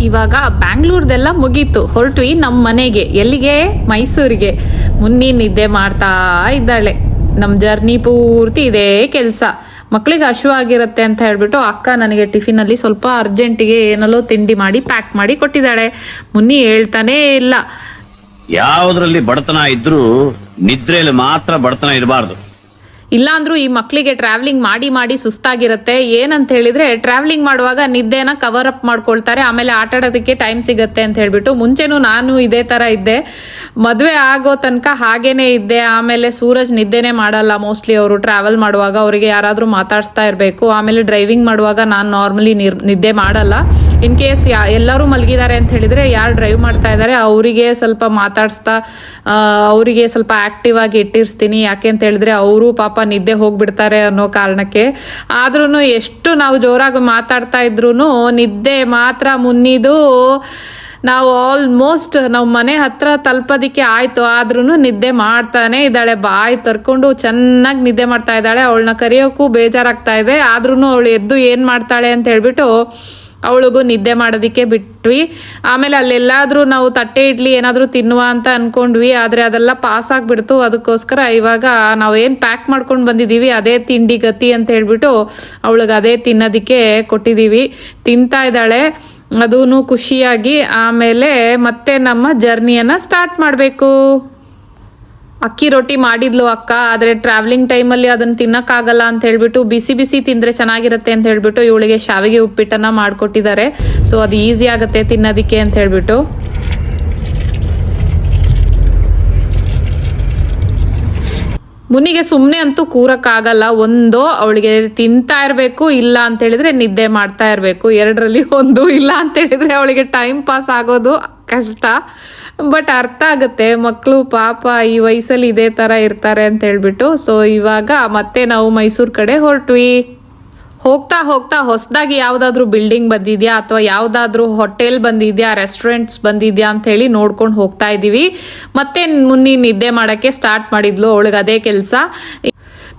ಇವಾಗ ಬ್ಯಾಂಗ್ಳೂರ್ದೆಲ್ಲ ಮುಗೀತು. ಹೊರಟ್ವಿ ನಮ್ಮ ಮನೆಗೆ. ಎಲ್ಲಿಗೆ? ಮೈಸೂರಿಗೆ. ಮುನ್ನಿ ನಿದ್ದೆ ಮಾಡ್ತಾ ಇದ್ದಾಳೆ. ನಮ್ಮ ಜರ್ನಿ ಪೂರ್ತಿ ಇದೇ ಕೆಲಸ. ಮಕ್ಳಿಗೆ ಹಶುವಾಗಿರುತ್ತೆ ಅಂತ ಹೇಳ್ಬಿಟ್ಟು ಅಕ್ಕ ನನಗೆ ಟಿಫಿನಲ್ಲಿ ಸ್ವಲ್ಪ ಅರ್ಜೆಂಟಿಗೆ ಏನಲ್ಲೋ ತಿಂಡಿ ಮಾಡಿ, ಪ್ಯಾಕ್ ಮಾಡಿ ಕೊಟ್ಟಿದ್ದಾಳೆ. ಮುನ್ನಿ ಹೇಳ್ತಾನೇ ಇಲ್ಲ. ಯಾವುದ್ರಲ್ಲಿ ಬಡತನ ಇದ್ರೂ ನಿದ್ರೆಯಲ್ಲಿ ಮಾತ್ರ ಬಡತನ ಇರಬಾರ್ದು. ಇಲ್ಲಾಂದ್ರೂ ಈ ಮಕ್ಕಳಿಗೆ ಟ್ರಾವೆಲಿಂಗ್ ಮಾಡಿ ಮಾಡಿ ಸುಸ್ತಾಗಿರುತ್ತೆ. ಏನಂತ ಹೇಳಿದ್ರೆ ಟ್ರಾವೆಲಿಂಗ್ ಮಾಡುವಾಗ ನಿದ್ದೆನ ಕವರ್ ಅಪ್ ಮಾಡ್ಕೊಳ್ತಾರೆ. ಆಮೇಲೆ ಆಟ ಆಡೋದಕ್ಕೆ ಟೈಮ್ ಸಿಗುತ್ತೆ ಅಂತ ಹೇಳ್ಬಿಟ್ಟು. ಮುಂಚೆನೂ ನಾನು ಇದೇ ತರ ಇದ್ದೆ. ಮದುವೆ ಆಗೋ ತನಕ ಹಾಗೇನೆ ಇದ್ದೆ. ಆಮೇಲೆ ಸೂರಜ್ ನಿದ್ದೆನೇ ಮಾಡಲ್ಲ. ಮೋಸ್ಟ್ಲಿ ಅವರು ಟ್ರಾವೆಲ್ ಮಾಡುವಾಗ ಅವರಿಗೆ ಯಾರಾದರೂ ಮಾತಾಡಿಸ್ತಾ ಇರಬೇಕು. ಆಮೇಲೆ ಡ್ರೈವಿಂಗ್ ಮಾಡುವಾಗ ನಾನು ನಾರ್ಮಲಿ ನಿದ್ದೆ ಮಾಡಲ್ಲ. ಇನ್ ಕೇಸ್ ಯಾ ಎಲ್ಲರೂ ಮಲಗಿದ್ದಾರೆ ಅಂತ ಹೇಳಿದ್ರೆ ಯಾರು ಡ್ರೈವ್ ಮಾಡ್ತಾ ಇದ್ದಾರೆ ಅವರಿಗೆ ಸ್ವಲ್ಪ ಮಾತಾಡಿಸ್ತಾ ಅವರಿಗೆ ಸ್ವಲ್ಪ ಆಕ್ಟಿವ್ ಆಗಿ ಇಟ್ಟಿರ್ಸ್ತೀನಿ. ಯಾಕೆ ಅಂತ ಹೇಳಿದ್ರೆ ಅವರು ಪಾಪ ನಿದ್ದೆ ಹೋಗ್ಬಿಡ್ತಾರೆ ಅನ್ನೋ ಕಾರಣಕ್ಕೆ. ಆದ್ರೂ ಎಷ್ಟು ನಾವು ಜೋರಾಗಿ ಮಾತಾಡ್ತಾ ಇದ್ರು ನಿದ್ದೆ ಮಾತ್ರ ಮುನ್ನಿದು ನಾವು ಆಲ್ಮೋಸ್ಟ್ ನಾವು ಮನೆ ಹತ್ರ ತಲುಪೋದಿಕ್ಕೆ ಆಯ್ತು. ಆದ್ರೂ ನಿದ್ದೆ ಮಾಡ್ತಾನೆ ಇದ್ದಾಳೆ. ಬಾಯಿ ತರ್ಕೊಂಡು ಚೆನ್ನಾಗಿ ನಿದ್ದೆ ಮಾಡ್ತಾ ಇದ್ದಾಳೆ. ಅವಳನ್ನ ಕರಿಯೋಕ್ಕೂ ಬೇಜಾರಾಗ್ತಾ ಇದೆ. ಆದ್ರೂ ಅವಳು ಎದ್ದು ಏನು ಮಾಡ್ತಾಳೆ ಅಂತ ಹೇಳ್ಬಿಟ್ಟು ಅವಳಿಗೂ ನಿದ್ದೆ ಮಾಡೋದಕ್ಕೆ ಬಿಟ್ವಿ. ಆಮೇಲೆ ಅಲ್ಲೆಲ್ಲಾದ್ರೂ ನಾವು ತಟ್ಟೆ ಇಡ್ಲಿ ಏನಾದರೂ ತಿನ್ನುವ ಅಂತ ಅನ್ಕೊಂಡ್ವಿ. ಆದರೆ ಅದೆಲ್ಲ ಪಾಸ್ ಆಗಿಬಿಡ್ತು. ಅದಕ್ಕೋಸ್ಕರ ಇವಾಗ ನಾವು ಏನು ಪ್ಯಾಕ್ ಮಾಡ್ಕೊಂಡು ಬಂದಿದ್ದೀವಿ ಅದೇ ತಿಂಡಿ ಗತಿ ಅಂತ ಹೇಳ್ಬಿಟ್ಟು ಅವಳಿಗೆ ಅದೇ ತಿನ್ನೋದಕ್ಕೆ ಕೊಟ್ಟಿದ್ದೀವಿ ತಿಂತಾ ಇದ್ದಾಳೆ. ಅದೂ ಖುಷಿಯಾಗಿ. ಆಮೇಲೆ ಮತ್ತೆ ನಮ್ಮ ಜರ್ನಿಯನ್ನು ಸ್ಟಾರ್ಟ್ ಮಾಡಬೇಕು. ಅಕ್ಕಿ ರೊಟ್ಟಿ ಮಾಡಿದ್ಲು ಅಕ್ಕ, ಆದರೆ ಟ್ರಾವೆಲಿಂಗ್ ಟೈಮಲ್ಲಿ ಅದನ್ನು ತಿನ್ನಕ್ಕಾಗಲ್ಲ ಅಂತ ಹೇಳ್ಬಿಟ್ಟು ಬಿಸಿ ಬಿಸಿ ತಿಂದರೆ ಚೆನ್ನಾಗಿರುತ್ತೆ ಅಂತ ಹೇಳ್ಬಿಟ್ಟು ಇವಳಿಗೆ ಶಾವಿಗೆ ಉಪ್ಪಿಟ್ಟನ್ನ ಮಾಡಿಕೊಟ್ಟಿದ್ದಾರೆ. ಸೊ ಅದು ಈಸಿ ಆಗುತ್ತೆ ತಿನ್ನೋದಕ್ಕೆ ಅಂತ ಹೇಳ್ಬಿಟ್ಟು. ಮುನಿಗೆ ಸುಮ್ಮನೆ ಅಂತೂ ಕೂರಕ್ಕಾಗಲ್ಲ, ಒಂದು ಅವಳಿಗೆ ತಿಂತಾ ಇರಬೇಕು, ಇಲ್ಲ ಅಂತ ಹೇಳಿದ್ರೆ ನಿದ್ದೆ ಮಾಡ್ತಾ ಇರಬೇಕು. ಎರಡರಲ್ಲಿ ಒಂದು ಇಲ್ಲ ಅಂತ ಹೇಳಿದ್ರೆ ಅವಳಿಗೆ ಟೈಮ್ ಪಾಸ್ ಆಗೋದು ಕಷ್ಟ. ಬಟ್ ಅರ್ಥ ಆಗುತ್ತೆ. ಮಕ್ಕಳು ಪಾಪ ಈ ವಯಸ್ಸಲ್ಲಿ ಇದೇ ಥರ ಇರ್ತಾರೆ ಅಂತ ಹೇಳ್ಬಿಟ್ಟು. ಸೊ ಇವಾಗ ಮತ್ತೆ ನಾವು ಮೈಸೂರು ಕಡೆ ಹೊರಟ್ವಿ. ಹೋಗ್ತಾ ಹೋಗ್ತಾ ಹೊಸದಾಗಿ ಯಾವುದಾದ್ರೂ ಬಿಲ್ಡಿಂಗ್ ಬಂದಿದ್ಯಾ ಅಥವಾ ಯಾವುದಾದ್ರೂ ಹೋಟೆಲ್ ಬಂದಿದ್ಯಾ ರೆಸ್ಟೋರೆಂಟ್ಸ್ ಬಂದಿದ್ಯಾ ಅಂತ ಹೇಳಿ ನೋಡ್ಕೊಂಡು ಹೋಗ್ತಾ ಇದ್ದೀವಿ ಮತ್ತೆ ಮುನ್ನಿ ನಿದ್ದೆ ಮಾಡೋಕ್ಕೆ ಸ್ಟಾರ್ಟ್ ಮಾಡಿದ್ಲು ಅವಳಿಗೆ ಅದೇ ಕೆಲಸ.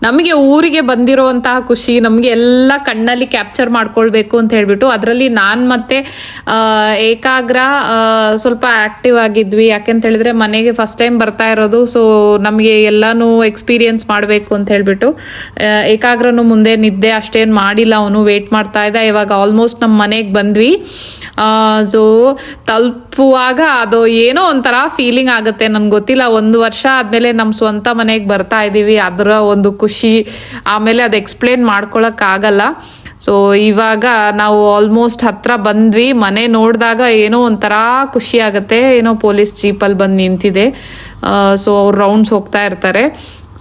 ನಮಗೆ ಊರಿಗೆ ಬಂದಿರುವಂತಹ ಖುಷಿ, ನಮಗೆ ಎಲ್ಲ ಕಣ್ಣಲ್ಲಿ ಕ್ಯಾಪ್ಚರ್ ಮಾಡ್ಕೊಳ್ಬೇಕು ಅಂತ ಹೇಳ್ಬಿಟ್ಟು, ಅದರಲ್ಲಿ ನಾನು ಮತ್ತೆ ಏಕಾಗ್ರ ಸ್ವಲ್ಪ ಆಕ್ಟಿವ್ ಆಗಿದ್ವಿ. ಯಾಕೆಂತ ಹೇಳಿದ್ರೆ ಮನೆಗೆ ಫಸ್ಟ್ ಟೈಮ್ ಬರ್ತಾ ಇರೋದು ಸೊ ನಮಗೆ ಎಲ್ಲಾನು ಎಕ್ಸ್ಪೀರಿಯನ್ಸ್ ಮಾಡಬೇಕು ಅಂತ ಹೇಳ್ಬಿಟ್ಟು ಏಕಾಗ್ರನು ಮುಂದೆ ನಿದ್ದೆ ಅಷ್ಟೇನು ಮಾಡಿಲ್ಲ ಅವನು ವೇಟ್ ಮಾಡ್ತಾ ಇದ್ದ. ಇವಾಗ ಆಲ್ಮೋಸ್ಟ್ ನಮ್ಮ ಮನೆಗೆ ಬಂದ್ವಿ. ಸೊ ತಲುಪುವಾಗ ಅದು ಏನೋ ಒಂಥರ ಫೀಲಿಂಗ್ ಆಗುತ್ತೆ, ನನ್ಗೆ ಗೊತ್ತಿಲ್ಲ. ಒಂದು ವರ್ಷ ಆದಮೇಲೆ ನಮ್ಮ ಸ್ವಂತ ಮನೆಗೆ ಬರ್ತಾ ಇದ್ದೀವಿ ಅದರ ಒಂದು ಆಮೇಲೆ ಅದು ಎಕ್ಸ್ಪ್ಲೇನ್ ಮಾಡ್ಕೊಳಕ್ಕಾಗಲ್ಲ. ಸೊ ಇವಾಗ ನಾವು ಆಲ್ಮೋಸ್ಟ್ ಹತ್ರ ಬಂದ್ವಿ. ಮನೆ ನೋಡಿದಾಗ ಏನೋ ಒಂಥರ ಖುಷಿ ಆಗುತ್ತೆ. ಏನೋ ಪೊಲೀಸ್ ಜೀಪಲ್ಲಿ ಬಂದು ನಿಂತಿದೆ. ಸೊ ಅವ್ರು ರೌಂಡ್ಸ್ ಹೋಗ್ತಾ ಇರ್ತಾರೆ.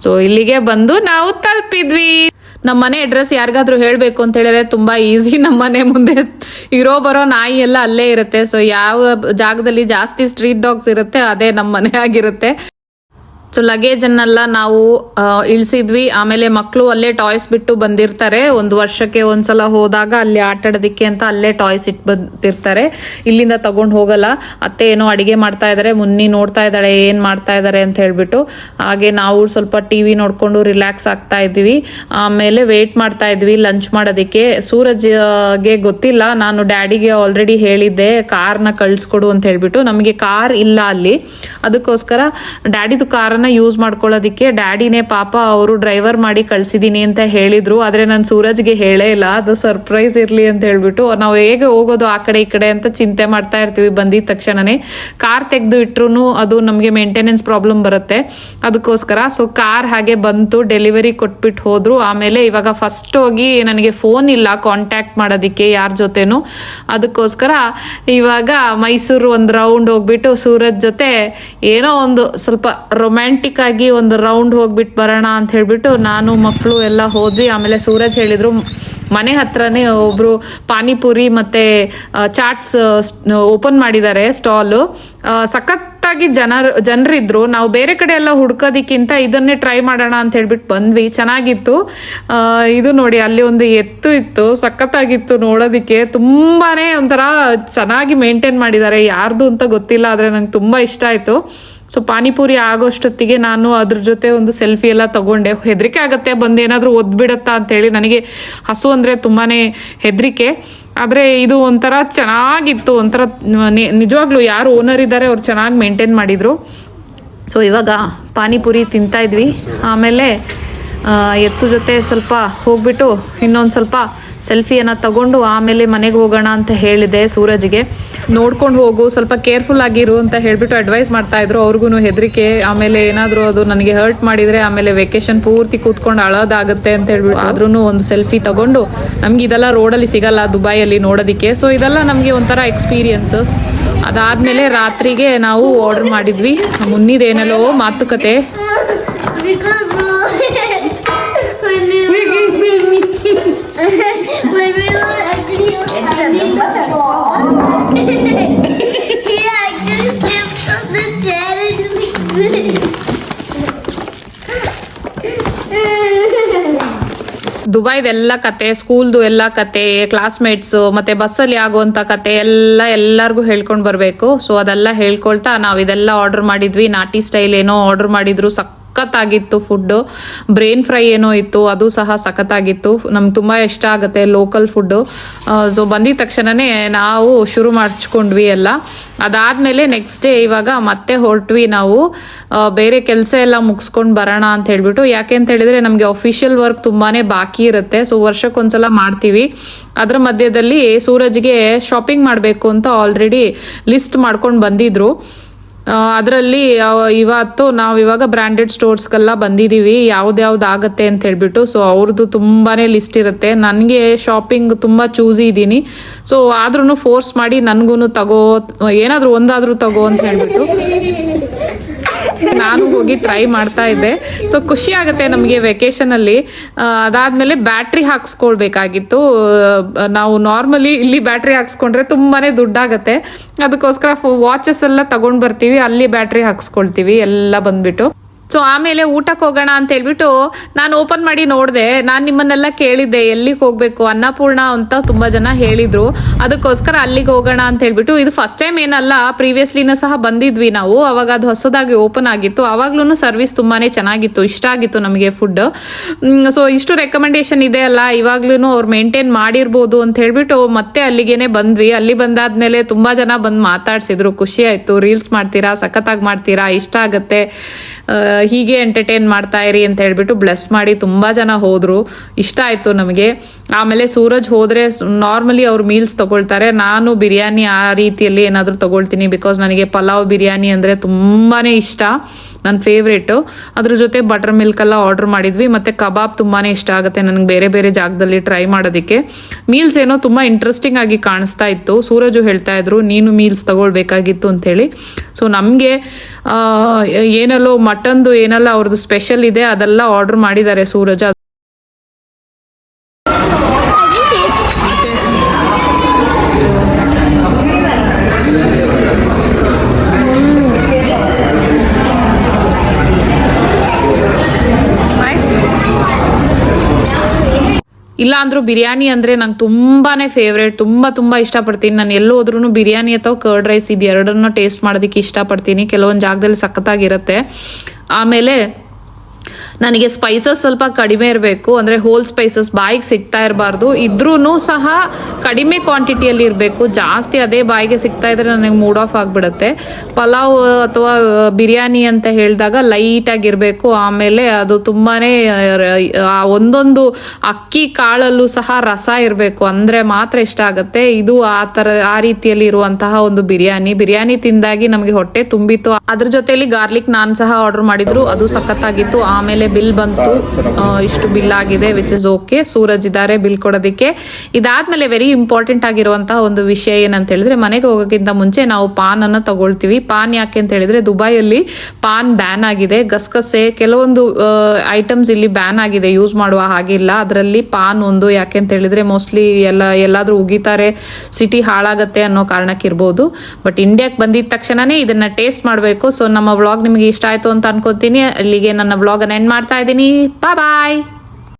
ಸೊ ಇಲ್ಲಿಗೆ ಬಂದು ನಾವು ತಲುಪಿದ್ವಿ. ನಮ್ಮ ಮನೆ ಅಡ್ರೆಸ್ ಯಾರಿಗಾದ್ರೂ ಹೇಳಬೇಕು ಅಂತ ಹೇಳಿದ್ರೆ ತುಂಬಾ ಈಸಿ ನಮ್ಮ ಮನೆ ಮುಂದೆ ಇರೋ ಬರೋ ನಾಯಿ ಎಲ್ಲ ಅಲ್ಲೇ ಇರುತ್ತೆ. ಸೊ ಯಾವ ಜಾಗದಲ್ಲಿ ಜಾಸ್ತಿ ಸ್ಟ್ರೀಟ್ ಡಾಗ್ಸ್ ಇರುತ್ತೆ, ಅದೇ ನಮ್ಮ ಮನೆ ಆಗಿರುತ್ತೆ. ಸೊ ಲಗೇಜನ್ನೆಲ್ಲ ನಾವು ಆ, ಇಳಿಸಿದ್ವಿ. ಆಮೇಲೆ ಮಕ್ಕಳು ಅಲ್ಲೇ ಟಾಯ್ಸ್ ಬಿಟ್ಟು ಬಂದಿರ್ತಾರೆ. ಒಂದು ವರ್ಷಕ್ಕೆ ಒಂದ್ಸಲ ಹೋದಾಗ ಅಲ್ಲಿ ಆಟ ಆಡೋದಕ್ಕೆ ಅಂತ ಅಲ್ಲೇ ಟಾಯ್ಸ್ ಇಟ್ಟು ಬಂದಿರ್ತಾರೆ. ಇಲ್ಲಿಂದ ತಗೊಂಡು ಹೋಗಲ್ಲ. ಅತ್ತೆ ಏನೋ ಅಡಿಗೆ ಮಾಡ್ತಾ ಇದ್ದಾರೆ ಮುನ್ನಿ ನೋಡ್ತಾ ಇದ್ದಾಳೆ. ಏನು ಮಾಡ್ತಾ ಇದ್ದಾರೆ ಅಂತ ಹೇಳ್ಬಿಟ್ಟು. ಹಾಗೆ ನಾವು ಸ್ವಲ್ಪ ಟಿ ವಿ ನೋಡ್ಕೊಂಡು ರಿಲ್ಯಾಕ್ಸ್ ಆಗ್ತಾ ಇದ್ವಿ. ಆಮೇಲೆ ವೇಟ್ ಮಾಡ್ತಾ ಇದ್ವಿ ಲಂಚ್ ಮಾಡೋದಕ್ಕೆ. ಸೂರಜ್ಗೆ ಗೊತ್ತಿಲ್ಲ. ನಾನು ಡ್ಯಾಡಿಗೆ ಆಲ್ರೆಡಿ ಹೇಳಿದ್ದೆ ಕಾರ್ನ ಕಳಿಸ್ಕೊಡು ಅಂತ ಹೇಳ್ಬಿಟ್ಟು. ನಮಗೆ ಕಾರ್ ಇಲ್ಲ ಅಲ್ಲಿ. ಅದಕ್ಕೋಸ್ಕರ ಡ್ಯಾಡಿದು ಕಾರನ್ನ ಯೂಸ್ ಮಾಡ್ಕೊಳ್ಳೋದಕ್ಕೆ ಡ್ಯಾಡಿನೇ ಪಾಪ ಅವರು ಡ್ರೈವರ್ ಮಾಡಿ ಕಳ್ಸಿದೀನಿ ಅಂತ ಹೇಳಿದ್ರು. ಆದ್ರೆ ನಾನು ಸೂರಜ್ಗೆ ಹೇಳೇ ಇಲ್ಲ. ಅದು ಸರ್ಪ್ರೈಸ್ ಇರ್ಲಿ ಅಂತ ಹೇಳ್ಬಿಟ್ಟು ನಾವು ಹೇಗೆ ಹೋಗೋದು ಆ ಕಡೆ ಈ ಕಡೆ ಅಂತ ಚಿಂತೆ ಮಾಡ್ತಾ ಇರ್ತೀವಿ ಬಂದಿದ ತಕ್ಷಣನೇ. ಕಾರ್ ತೆಗೆದು ಇಟ್ರು ಅದು ನಮಗೆ ಮೇಂಟೆನೆನ್ಸ್ ಪ್ರಾಬ್ಲಮ್ ಬರುತ್ತೆ. ಅದಕ್ಕೋಸ್ಕರ ಸೊ ಕಾರ್ ಹಾಗೆ ಬಂತು ಡೆಲಿವರಿ ಕೊಟ್ಬಿಟ್ಟು ಹೋದ್ರು. ಆಮೇಲೆ ಇವಾಗ ಫಸ್ಟ್ ಹೋಗಿ ನನಗೆ ಫೋನ್ ಇಲ್ಲ ಕಾಂಟ್ಯಾಕ್ಟ್ ಮಾಡೋದಿಕ್ಕೆ ಯಾರ ಜೊತೆನೂ. ಅದಕ್ಕೋಸ್ಕರ ಇವಾಗ ಮೈಸೂರು ಒಂದು ರೌಂಡ್ ಹೋಗ್ಬಿಟ್ಟು ಸೂರಜ್ ಜೊತೆ ಏನೋ ಒಂದು ಸ್ವಲ್ಪ ರೊಮ್ಯಾಂಟಿಕ್ ಆಗಿ ಒಂದು ರೌಂಡ್ ಹೋಗ್ಬಿಟ್ಟು ಬರೋಣ ಅಂತ ಹೇಳ್ಬಿಟ್ಟು ನಾನು ಮಕ್ಕಳು ಎಲ್ಲ ಹೋದ್ವಿ. ಆಮೇಲೆ ಸೂರಜ್ ಹೇಳಿದ್ರು, ಮನೆ ಹತ್ರನೇ ಒಬ್ಬರು ಪಾನಿಪುರಿ ಮತ್ತೆ ಚಾಟ್ಸ್ ಓಪನ್ ಮಾಡಿದ್ದಾರೆ ಸ್ಟಾಲು. ಸಖತ್ತಾಗಿ ಜನರು, ಜನರಿದ್ರು. ನಾವು ಬೇರೆ ಕಡೆ ಎಲ್ಲ ಹುಡ್ಕೋದಕ್ಕಿಂತ ಇದನ್ನೇ ಟ್ರೈ ಮಾಡೋಣ ಅಂತ ಹೇಳ್ಬಿಟ್ಟು ಬಂದ್ವಿ. ಚೆನ್ನಾಗಿತ್ತು. ಇದು ನೋಡಿ, ಅಲ್ಲಿ ಒಂದು ಎತ್ತು ಇತ್ತು. ಸಖತ್ತಾಗಿತ್ತು ನೋಡೋದಕ್ಕೆ. ತುಂಬಾನೇ ಒಂಥರ ಚೆನ್ನಾಗಿ ಮೇಂಟೈನ್ ಮಾಡಿದ್ದಾರೆ. ಯಾರ್ದು ಅಂತ ಗೊತ್ತಿಲ್ಲ, ಆದರೆ ನಂಗೆ ತುಂಬ ಇಷ್ಟ ಆಯಿತು. ಸೊ ಪಾನಿಪುರಿ ಆಗೋಷ್ಟೊತ್ತಿಗೆ ನಾನು ಅದ್ರ ಜೊತೆ ಒಂದು ಸೆಲ್ಫಿ ಎಲ್ಲ ತಗೊಂಡೆ. ಹೆದರಿಕೆ ಆಗುತ್ತೆ, ಬಂದು ಏನಾದರೂ ಒದ್ಬಿಡತ್ತಾ ಅಂತೇಳಿ ನನಗೆ ಹಸು ಅಂದರೆ ತುಂಬಾ ಹೆದರಿಕೆ. ಆದರೆ ಇದು ಒಂಥರ ಚೆನ್ನಾಗಿತ್ತು, ಒಂಥರ ನಿಜವಾಗ್ಲೂ ಯಾರು ಓನರ್ ಇದ್ದಾರೆ ಅವ್ರು ಚೆನ್ನಾಗಿ ಮೇಂಟೈನ್ ಮಾಡಿದರು. ಸೊ ಇವಾಗ ಪಾನಿಪುರಿ ತಿಂತಾ ಇದ್ವಿ. ಆಮೇಲೆ ಎತ್ತು ಜೊತೆ ಸ್ವಲ್ಪ ಹೋಗ್ಬಿಟ್ಟು ಇನ್ನೊಂದು ಸ್ವಲ್ಪ ಸೆಲ್ಫಿಯನ್ನು ತಗೊಂಡು ಆಮೇಲೆ ಮನೆಗೆ ಹೋಗೋಣ ಅಂತ ಹೇಳಿದೆ ಸೂರಜ್ಗೆ. ನೋಡ್ಕೊಂಡು ಹೋಗು ಸ್ವಲ್ಪ ಕೇರ್ಫುಲ್ ಆಗಿರು ಅಂತ ಹೇಳಿಬಿಟ್ಟು ಅಡ್ವೈಸ್ ಮಾಡ್ತಾ ಇದ್ರು. ಅವ್ರಿಗೂ ಹೆದರಿಕೆ ಆಮೇಲೆ ಏನಾದರೂ ಅದು ನನಗೆ ಹರ್ಟ್ ಮಾಡಿದರೆ ಆಮೇಲೆ ವೆಕೇಶನ್ ಪೂರ್ತಿ ಕೂತ್ಕೊಂಡು ಅಳೋದಾಗುತ್ತೆ ಅಂತ ಹೇಳ್ಬಿಟ್ಟು ಆದ್ರೂ ಒಂದು ಸೆಲ್ಫಿ ತಗೊಂಡು. ನಮ್ಗೆ ಇದೆಲ್ಲ ರೋಡಲ್ಲಿ ಸಿಗಲ್ಲ ದುಬೈಯಲ್ಲಿ ನೋಡೋದಕ್ಕೆ. ಸೊ ಇದೆಲ್ಲ ನಮಗೆ ಒಂಥರ ಎಕ್ಸ್ಪೀರಿಯನ್ಸ್ ಅದಾದಮೇಲೆ ರಾತ್ರಿಗೆ ನಾವು ಆರ್ಡರ್ ಮಾಡಿದ್ವಿ. ಮುಂದಿದೇನೆಲ್ಲೋ ಮಾತುಕತೆ. ದುಬೈದೆಲ್ಲ ಕತೆ ಸ್ಕೂಲ್ದು ಎಲ್ಲ ಕತೆ ಕ್ಲಾಸ್ಮೇಟ್ಸ್ ಮತ್ತೆ ಬಸ್ಸಲ್ಲಿ ಆಗುವಂತ ಕತೆ ಎಲ್ಲ ಎಲ್ಲರಿಗೂ ಹೇಳ್ಕೊಂಡು ಬರಬೇಕು. ಸೊ ಅದೆಲ್ಲ ಹೇಳ್ಕೊಳ್ತಾ ನಾವು ಇದೆಲ್ಲ ಆರ್ಡರ್ ಮಾಡಿದ್ವಿ. ನಾಟಿ ಸ್ಟೈಲ್ ಏನೋ ಆರ್ಡರ್ ಮಾಡಿದ್ರು ಸಖತ್ತಾಗಿತ್ತು ಫುಡ್ ಬ್ರೈನ್ ಫ್ರೈ ಏನೋ ಇತ್ತು, ಅದು ಸಹ ಸಖತ್ತಾಗಿತ್ತು. ನಮ್ಗೆ ತುಂಬ ಇಷ್ಟ ಆಗುತ್ತೆ ಲೋಕಲ್ ಫುಡ್ಡು ಸೊ ಬಂದಿದ ತಕ್ಷಣನೇ ನಾವು ಶುರು ಮಾಡಿಸ್ಕೊಂಡ್ವಿ ಎಲ್ಲ. ಅದಾದಮೇಲೆ ನೆಕ್ಸ್ಟ್ ಡೇ ಇವಾಗ ಮತ್ತೆ ಹೊರಟ್ವಿ ನಾವು. ಬೇರೆ ಕೆಲಸ ಎಲ್ಲ ಮುಗಿಸ್ಕೊಂಡು ಬರೋಣ ಅಂತ ಹೇಳಿಬಿಟ್ಟು. ಯಾಕೆ ಅಂತ ಹೇಳಿದ್ರೆ ನಮಗೆ ಅಫಿಷಿಯಲ್ ವರ್ಕ್ ತುಂಬಾನೇ ಬಾಕಿ ಇರುತ್ತೆ. ಸೊ ವರ್ಷಕ್ಕೊಂದ್ಸಲ ಮಾಡ್ತೀವಿ. ಅದರ ಮಧ್ಯದಲ್ಲಿ ಸೂರಜ್ಗೆ ಶಾಪಿಂಗ್ ಮಾಡಬೇಕು ಅಂತ ಆಲ್ರೆಡಿ ಲಿಸ್ಟ್ ಮಾಡ್ಕೊಂಡು ಬಂದಿದ್ರು. ಅದರಲ್ಲಿ ಇವತ್ತು ನಾವು ಇವಾಗ ಬ್ರ್ಯಾಂಡೆಡ್ ಸ್ಟೋರ್ಸ್ಗೆಲ್ಲ ಬಂದಿದ್ದೀವಿ ಯಾವ್ದ್ಯಾವ್ದು ಆಗುತ್ತೆ ಅಂತ ಹೇಳ್ಬಿಟ್ಟು ಸೊ ಅವ್ರದ್ದು ತುಂಬಾ ಲಿಸ್ಟ್ ಇರುತ್ತೆ. ನನಗೆ ಶಾಪಿಂಗ್ ತುಂಬ ಚೂಸಿ ಇದ್ದೀನಿ ಸೊ ಆದ್ರೂ ಫೋರ್ಸ್ ಮಾಡಿ ನನಗೂ ತಗೋ, ಏನಾದರೂ ಒಂದಾದರೂ ತಗೋ ಅಂತ ಹೇಳ್ಬಿಟ್ಟು. ನಾನು ಹೋಗಿ ಟ್ರೈ ಮಾಡ್ತಾ ಇದ್ದೆ. ಸೊ ಖುಷಿ ಆಗುತ್ತೆ ನಮಗೆ ವೆಕೇಶನಲ್ಲಿ ಅದಾದ್ಮೇಲೆ ಬ್ಯಾಟ್ರಿ ಹಾಕ್ಸ್ಕೊಳ್ಬೇಕಾಗಿತ್ತು. ನಾವು ನಾರ್ಮಲಿ ಇಲ್ಲಿ ಬ್ಯಾಟ್ರಿ ಹಾಕ್ಸ್ಕೊಂಡ್ರೆ ತುಂಬಾನೇ ದುಡ್ಡಾಗತ್ತೆ. ಅದಕ್ಕೋಸ್ಕರ ವಾಚಸ್ ಎಲ್ಲ ತಗೊಂಡ್ ಬರ್ತೀವಿ. ಅಲ್ಲಿ ಬ್ಯಾಟ್ರಿ ಹಾಕ್ಸ್ಕೊಳ್ತೀವಿ. ಎಲ್ಲ ಬಂದ್ಬಿಟ್ಟು. ಸೊ ಆಮೇಲೆ ಊಟಕ್ಕೆ ಹೋಗೋಣ ಅಂತ ಹೇಳ್ಬಿಟ್ಟು ನಾನು ಓಪನ್ ಮಾಡಿ ನೋಡಿದೆ. ನಾನು ನಿಮ್ಮನ್ನೆಲ್ಲ ಕೇಳಿದ್ದೆ, ಎಲ್ಲಿಗೆ ಹೋಗಬೇಕು? ಅನ್ನಪೂರ್ಣ ಅಂತ ತುಂಬ ಜನ ಹೇಳಿದ್ರು. ಅದಕ್ಕೋಸ್ಕರ ಅಲ್ಲಿಗೆ ಹೋಗೋಣ ಅಂತ ಹೇಳ್ಬಿಟ್ಟು, ಇದು ಫಸ್ಟ್ ಟೈಮ್ ಏನಲ್ಲ ಪ್ರೀವಿಯಸ್ಲಿನೂ ಸಹ ಬಂದಿದ್ವಿ ನಾವು. ಅವಾಗ ಅದು ಹೊಸದಾಗಿ ಓಪನ್ ಆಗಿತ್ತು. ಅವಾಗ್ಲೂ ಸರ್ವಿಸ್ ತುಂಬಾನೇ ಚೆನ್ನಾಗಿತ್ತು, ಇಷ್ಟ ಆಗಿತ್ತು ನಮಗೆ ಫುಡ್ ಸೊ ಇಷ್ಟು ರೆಕಮೆಂಡೇಶನ್ ಇದೆ ಅಲ್ಲ ಇವಾಗ್ಲೂ ಅವ್ರು ಮೇಂಟೈನ್ ಮಾಡಿರ್ಬೋದು ಅಂತ ಹೇಳ್ಬಿಟ್ಟು ಮತ್ತೆ ಅಲ್ಲಿಗೇನೆ ಬಂದ್ವಿ. ಅಲ್ಲಿ ಬಂದಾದ್ಮೇಲೆ ತುಂಬಾ ಜನ ಬಂದು ಮಾತಾಡ್ಸಿದ್ರು. ಖುಷಿ ಆಯ್ತು. ರೀಲ್ಸ್ ಮಾಡ್ತೀರಾ, ಸಖತ್ತಾಗಿ ಮಾಡ್ತೀರಾ, ಇಷ್ಟ ಆಗತ್ತೆ. ಹೀಗೆ ಎಂಟರ್ಟೈನ್ ಮಾಡ್ತಾ ಇರಿ ಅಂತ ಹೇಳ್ಬಿಟ್ಟು ಬ್ಲೆಸ್ ಮಾಡಿ ತುಂಬಾ ಜನ ಹೋದ್ರು. ಇಷ್ಟ ಆಯ್ತು ನಮಗೆ. ಆಮೇಲೆ ಸೂರಜ್ ಹೋದ್ರೆ ನಾರ್ಮಲಿ ಅವ್ರು ಮೀಲ್ಸ್ ತಗೊಳ್ತಾರೆ. ನಾನು ಬಿರಿಯಾನಿ ಆ ರೀತಿಯಲ್ಲಿ ಏನಾದರೂ ತಗೊಳ್ತೀನಿ ಬಿಕಾಸ್ ನನಗೆ ಪಲಾವ್ ಬಿರಿಯಾನಿ ಅಂದ್ರೆ ತುಂಬಾನೇ ಇಷ್ಟ. ನನ್ನ ಫೇವ್ರೇಟು ಅದ್ರ ಜೊತೆ ಬಟರ್ ಮಿಲ್ಕ್ ಎಲ್ಲ ಆರ್ಡರ್ ಮಾಡಿದ್ವಿ. ಮತ್ತೆ ಕಬಾಬ್ ತುಂಬಾನೇ ಇಷ್ಟ ಆಗುತ್ತೆ. ನನಗೆ ಬೇರೆ ಬೇರೆ ಜಾಗದಲ್ಲಿ ಟ್ರೈ ಮಾಡೋದಕ್ಕೆ. ಮೀಲ್ಸ್ ಏನೋ ತುಂಬಾ ಇಂಟ್ರೆಸ್ಟಿಂಗ್ ಆಗಿ ಕಾಣಿಸ್ತಾ ಇತ್ತು. ಸೂರಜು ಹೇಳ್ತಾ ಇದ್ರು, ನೀನು ಮೀಲ್ಸ್ ತಗೊಳ್ಬೇಕಾಗಿತ್ತು ಹೇಳಿ. ಸೊ ನಮಗೆ ಏನಲ್ಲೋ ಮಟನ್ದು ಏನೆಲ್ಲ ಅವ್ರದ್ದು ಸ್ಪೆಷಲ್ ಇದೆ, ಅದೆಲ್ಲ ಆರ್ಡರ್ ಮಾಡಿದ್ದಾರೆ ಸೂರಜ್. ಇಲ್ಲ ಅಂದ್ರೂ ಬಿರಿಯಾನಿ ಅಂದ್ರೆ ನಂಗೆ ತುಂಬಾನೇ ಫೇವ್ರೇಟ್ ತುಂಬಾ ತುಂಬಾ ಇಷ್ಟಪಡ್ತೀನಿ. ನಾನು ಎಲ್ಲೂ ಹೋದ್ರೂ ಬಿರಿಯಾನಿ ಅಥವಾ ಕರ್ಡ್ ರೈಸ್ ಇದು ಎರಡನ್ನೂ ಟೇಸ್ಟ್ ಮಾಡೋದಕ್ಕೆ ಇಷ್ಟಪಡ್ತೀನಿ. ಕೆಲವೊಂದು ಜಾಗದಲ್ಲಿ ಸಖತ್ತಾಗಿರುತ್ತೆ. ಆಮೇಲೆ ನನಗೆ ಸ್ಪೈಸಸ್ ಸ್ವಲ್ಪ ಕಡಿಮೆ ಇರಬೇಕು, ಅಂದರೆ ಹೋಲ್ ಸ್ಪೈಸಸ್ ಬಾಯಿಗೆ ಸಿಗ್ತಾ ಇರಬಾರ್ದು. ಇದ್ರೂ ಸಹ ಕಡಿಮೆ ಕ್ವಾಂಟಿಟಿಯಲ್ಲಿ ಇರಬೇಕು. ಜಾಸ್ತಿ ಅದೇ ಬಾಯಿಗೆ ಸಿಗ್ತಾ ಇದ್ರೆ ನನಗೆ ಮೂಡ್ ಆಫ್ ಆಗಿಬಿಡುತ್ತೆ. ಪಲಾವ್ ಅಥವಾ ಬಿರಿಯಾನಿ ಅಂತ ಹೇಳಿದಾಗ ಲೈಟಾಗಿರಬೇಕು ಆಮೇಲೆ ಅದು ತುಂಬಾ ಒಂದೊಂದು ಅಕ್ಕಿ ಕಾಳಲ್ಲೂ ಸಹ ರಸ ಇರಬೇಕು. ಅಂದರೆ ಮಾತ್ರ ಇಷ್ಟ ಆಗುತ್ತೆ. ಇದು ಆ ಥರ ಆ ರೀತಿಯಲ್ಲಿ ಇರುವಂತಹ ಒಂದು ಬಿರಿಯಾನಿ. ಬಿರಿಯಾನಿ ತಿಂದಾಗಿ ನಮಗೆ ಹೊಟ್ಟೆ ತುಂಬಿತ್ತು. ಅದ್ರ ಜೊತೆಯಲ್ಲಿ ಗಾರ್ಲಿಕ್ ನಾನ್ ಸಹ ಆರ್ಡರ್ ಮಾಡಿದ್ರು. ಅದು ಸಖತ್ತಾಗಿತ್ತು. ಆಮೇಲೆ ಬಿಲ್ ಬಂತು. ಇಷ್ಟು ಬಿಲ್ ಆಗಿದೆ ವಿಚ್ ಇಸ್ ಓಕೆ ಸೂರಜ್ ಇದ್ದಾರೆ ಬಿಲ್ ಕೊಡೋದಕ್ಕೆ. ಇದಾದ್ಮೇಲೆ ವೆರಿ ಇಂಪಾರ್ಟೆಂಟ್ ಆಗಿರುವಂತಹ ಒಂದು ವಿಷಯ ಏನಂತ ಹೇಳಿದ್ರೆ, ಮನೆಗೆ ಹೋಗೋಕ್ಕಿಂತ ಮುಂಚೆ ನಾವು ಪಾನ್ ಅನ್ನ ತಗೊಳ್ತೀವಿ. ಪಾನ್ ಯಾಕೆ ಅಂತ ಹೇಳಿದ್ರೆ, ದುಬೈಯಲ್ಲಿ ಪಾನ್ ಬ್ಯಾನ್ ಆಗಿದೆ. ಗಸಗಸೆ, ಕೆಲವೊಂದು ಐಟಮ್ಸ್ ಇಲ್ಲಿ ಬ್ಯಾನ್ ಆಗಿದೆ ಯೂಸ್ ಮಾಡುವ ಹಾಗಿಲ್ಲ ಅದರಲ್ಲಿ ಪಾನ್ ಒಂದು ಯಾಕೆ ಅಂತ ಹೇಳಿದ್ರೆ ಮೋಸ್ಟ್ಲಿ ಎಲ್ಲ, ಎಲ್ಲಾದ್ರೂ ಉಗಿತಾರೆ ಸಿಟಿ ಹಾಳಾಗತ್ತೆ ಅನ್ನೋ ಕಾರಣಕ್ಕಿರ್ಬೋದು ಬಟ್ ಇಂಡಿಯಾಕ್ಕೆ ಬಂದಿದ ತಕ್ಷಣನೇ ಇದನ್ನ ಟೇಸ್ಟ್ ಮಾಡಬೇಕು. ಸೊ ನಮ್ಮ ವ್ಲಾಗ್ ನಿಮಗೆ ಇಷ್ಟ ಆಯ್ತು ಅಂತ ಅನ್ಕೋತೀನಿ. ಅಲ್ಲಿಗೆ ನನ್ನ ವ್ಲಾಗ್ ಅನ್ನ ಎಂಡ್ ಮಾಡ್ತಾ ಇದ್ದೀನಿ? ಬಾಯ್